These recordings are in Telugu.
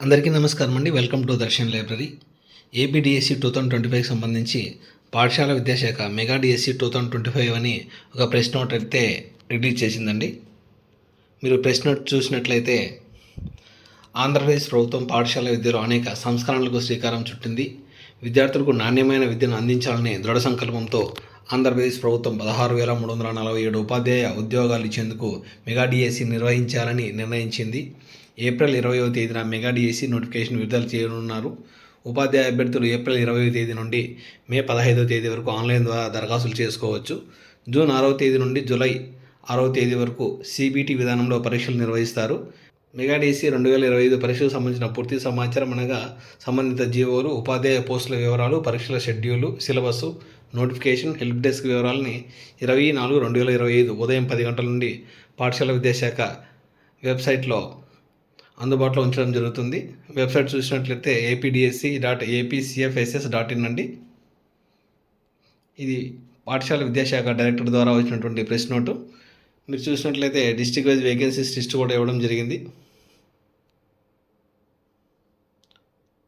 అందరికీ నమస్కారం అండి. Welcome to Darshan library. APDSC two thousand twenty ఫైవ్కి సంబంధించి పాఠశాల విద్యాశాఖ mega DSC two thousand twenty five అని ఒక ప్రెస్ నోట్ అయితే రిలీజ్ చేసిందండి. మీరు ప్రెస్ నోట్ చూసినట్లయితే ఆంధ్రప్రదేశ్ ప్రభుత్వం పాఠశాల విద్యలో అనేక సంస్కరణలకు శ్రీకారం చుట్టింది. విద్యార్థులకు నాణ్యమైన విద్యను అందించాలని దృఢ సంకల్పంతో ఆంధ్రప్రదేశ్ ప్రభుత్వం పదహారు వేల మూడు వందల నలభై ఏడు ఉపాధ్యాయ ఉద్యోగాలు ఇచ్చేందుకు మెగా డిఎస్సి నిర్వహించాలని నిర్ణయించింది. ఏప్రిల్ ఇరవయో తేదీన మెగా డిఎస్సి నోటిఫికేషన్ విడుదల చేయనున్నారు. ఉపాధ్యాయ అభ్యర్థులు ఏప్రిల్ ఇరవై తేదీ నుండి మే పదహైదో తేదీ వరకు ఆన్లైన్ ద్వారా దరఖాస్తులు చేసుకోవచ్చు. జూన్ ఆరవ తేదీ నుండి జూలై ఆరవ తేదీ వరకు సిబిటి విధానంలో పరీక్షలు నిర్వహిస్తారు. మెగా డిఎస్సి రెండు వేల ఇరవై ఐదు పరీక్షలకు సంబంధించిన పూర్తి సమాచారం అనగా సంబంధిత జీవోలు ఉపాధ్యాయ పోస్టుల వివరాలు పరీక్షల schedule syllabus notification help desk వివరాలని ఇరవై నాలుగు రెండు వేల ఇరవై ఐదు ఉదయం పది గంటల నుండి పాఠశాల విద్యాశాఖ వెబ్సైట్లో అందుబాటులో ఉంచడం జరుగుతుంది. వెబ్సైట్ చూసినట్లయితే APDSC dot APCFSS dot in అండి. ఇది పాఠశాల విద్యాశాఖ డైరెక్టర్ ద్వారా వచ్చినటువంటి ప్రెస్ నోటు. మీరు చూసినట్లయితే డిస్టిక్ వైజ్ వేకెన్సీస్ లిస్ట్ కూడా ఇవ్వడం జరిగింది.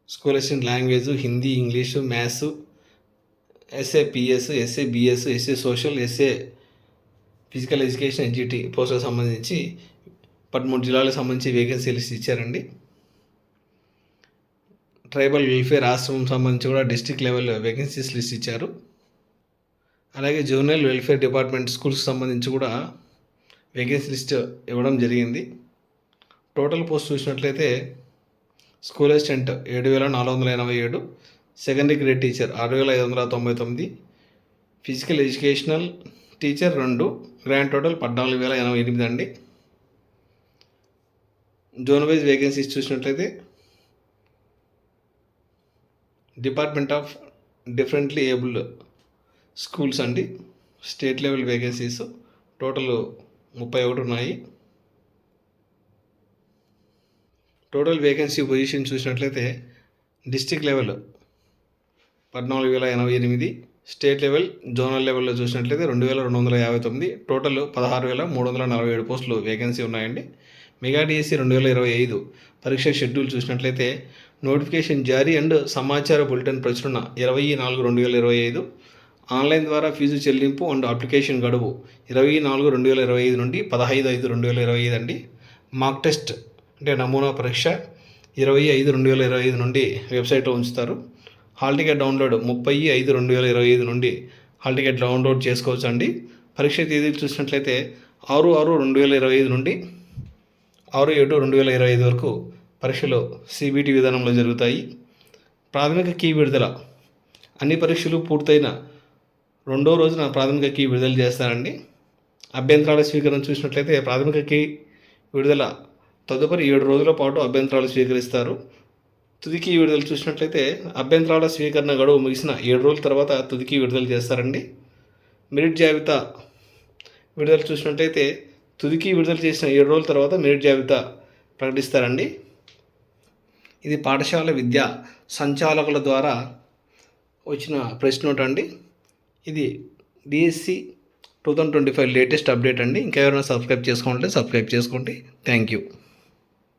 School assistant language Hindi English maths SA PS SA BS SA social SA physical education NGT పోస్టులకు సంబంధించి పదమూడు జిల్లాలకు సంబంధించి వేకెన్సీ లిస్ట్ ఇచ్చారండి. ట్రైబల్ వెల్ఫేర్ ఆశ్రమం సంబంధించి కూడా డిస్టిక్ లెవెల్ వేకెన్సీస్ లిస్ట్ ఇచ్చారు. అలాగే జూనియర్ వెల్ఫేర్ డిపార్ట్మెంట్ స్కూల్స్కి సంబంధించి కూడా వేకెన్సీ లిస్ట్ ఇవ్వడం జరిగింది. టోటల్ పోస్ట్ చూసినట్లయితే స్కూల్ అసిస్టెంట్ ఏడు వేల నాలుగు వందల ఎనభై ఏడు సెకండరీ గ్రేడ్ టీచర్ ఆరు వేల ఐదు వందల తొంభై తొమ్మిది. ఫిజికల్ ఎడ్యుకేషనల్ టీచర్ రెండు గ్రాండ్ టోటల్ పద్నాలుగు వేల ఎనభై ఎనిమిది అండి. జోన్ వైజ్ వేకెన్సీస్ చూసినట్లయితే department of differently abled schools అండి. స్టేట్ లెవెల్ వేకెన్సీస్ టోటల్ ముప్పై ఒకటి ఉన్నాయి. టోటల్ వేకెన్సీ పొజిషన్ చూసినట్లయితే డిస్టిక్ లెవెల్ పద్నాలుగు వేల ఎనభై ఎనిమిది స్టేట్ లెవెల్ జోనల్ లెవెల్లో చూసినట్లయితే రెండు వేల రెండు వందల యాభై తొమ్మిది టోటల్ పదహారు వేల మూడు వందల నలభై ఏడు పోస్టులు వేకెన్సీ ఉన్నాయండి. మెగా డిఎస్సి రెండు వేల ఇరవై ఐదు పరీక్ష షెడ్యూల్ చూసినట్లయితే నోటిఫికేషన్ జారీ అండ్ సమాచార బులెటిన్ ప్రచురణ ఇరవై నాలుగు రెండు వేల ఇరవై ఐదు. ఆన్లైన్ ద్వారా ఫీజు చెల్లింపు అండ్ అప్లికేషన్ గడువు ఇరవై నాలుగు రెండు వేల ఇరవై ఐదు నుండి పదహైదు ఐదు రెండు వేల ఇరవై ఐదు అండి. మాక్ టెస్ట్ అంటే నమూనా పరీక్ష ఇరవై ఐదు రెండు వేల ఇరవై ఐదు నుండి వెబ్సైట్లో ఉంచుతారు. హాల్ టికెట్ డౌన్లోడ్ ముప్పై ఐదు రెండు వేల ఇరవై ఐదు నుండి హాల్ టికెట్ డౌన్లోడ్ చేసుకోవచ్చు అండి పరీక్ష తేదీలు చూసినట్లయితే ఆరు ఆరు రెండు వేల ఇరవై ఐదు నుండి ఆరు ఏడు రెండు వేల ఇరవై ఐదు వరకు పరీక్షలు సిబిటి విధానంలో జరుగుతాయి. ప్రాథమిక కీ విడుదల. అన్ని పరీక్షలు పూర్తయిన రెండో రోజున ప్రాథమిక కీ విడుదల చేస్తారండి. అభ్యంతరాల స్వీకరణ చూసినట్లయితే ప్రాథమిక కీ విడుదల తదుపరి ఏడు రోజుల పాటు అభ్యంతరాలు స్వీకరిస్తారు. తుదికి విడుదల చూసినట్లయితే అభ్యంతరాల స్వీకరణ గడువు ముగిసిన ఏడు రోజుల తర్వాత తుదికి విడుదల చేస్తారండి. మెరిట్ జాబితా విడుదల చూసినట్లయితే తుదికి విడుదల చేసిన ఏడు రోజుల తర్వాత మెరిట్ జాబితా ప్రకటిస్తారండి. ఇది పాఠశాల విద్యా సంచాలకుల ద్వారా వచ్చిన ప్రెస్ నోట్ అండి. ఇది DSC two thousand twenty five latest update అండి. ఇంకా ఎవరైనా సబ్స్క్రైబ్ చేసుకోవాలంటే సబ్స్క్రైబ్ చేసుకోండి. Thank you